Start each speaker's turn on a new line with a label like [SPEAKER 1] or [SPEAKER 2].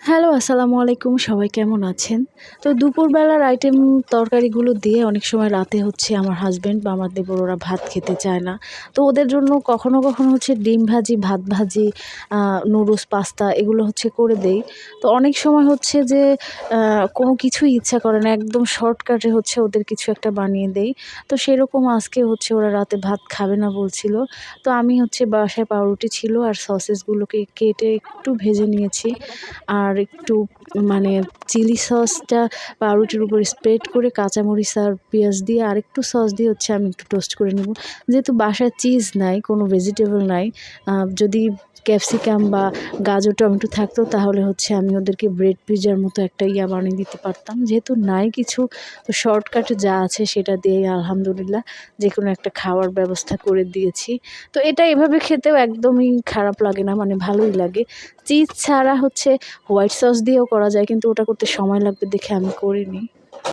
[SPEAKER 1] Hello, আসসালামু আলাইকুম, সবাই কেমন আছেন? তো দুপুরবেলার আইটেম তরকারিগুলো দিয়ে অনেক সময় রাতে হচ্ছে আমার হাজব্যান্ড বা আমার দেবর ওরা ভাত খেতে চায় না। তো ওদের জন্য কখনো কখনো হচ্ছে ডিম ভাজি, ভাত ভাজি নুডলস পাস্তা এগুলো হচ্ছে করে দেই। তো অনেক সময় হচ্ছে যে কোনো কিছুই ইচ্ছা করে না, একদম শর্টকাটে হচ্ছে ওদের কিছু একটা বানিয়ে দেই। তো সেরকম আজকে হচ্ছে ওরা রাতে ভাত খাবে না বলছিল। তো আমি হচ্ছে বাসায় পাউরুটি ছিল আর সসেসগুলোকে কেটে একটু ভেজে নিয়েছি। আর একটু মানে চিলি সসটা পাউরুটির উপর স্প্রেড করে কাঁচামরিচ আর পেঁয়াজ দিয়ে আর একটু সস দিয়ে হচ্ছে আমি একটু টোস্ট করে নেব। যেহেতু বাসায় চিজ নাই, কোনো ভেজিটেবল নাই যদি ক্যাপসিকাম বা গাজর, টমেটো থাকতো, তাহলে হচ্ছে আমি ওদেরকে ব্রেড পিজার মতো একটা ইয়া বানিয়ে দিতে পারতাম। যেহেতু নাই কিছু, তো শর্টকাটে যা আছে সেটা দিয়ে আলহামদুলিল্লাহ যে কোনো একটা খাওয়ার ব্যবস্থা করে দিয়েছি। তো এটা এভাবে খেতেও একদমই খারাপ লাগে না মানে ভালোই লাগে। চিজ ছাড়া হচ্ছে হোয়াইট সস দিয়েও করা যায়, কিন্তু ওটা করতে সময় লাগবে দেখে আমি করিনি।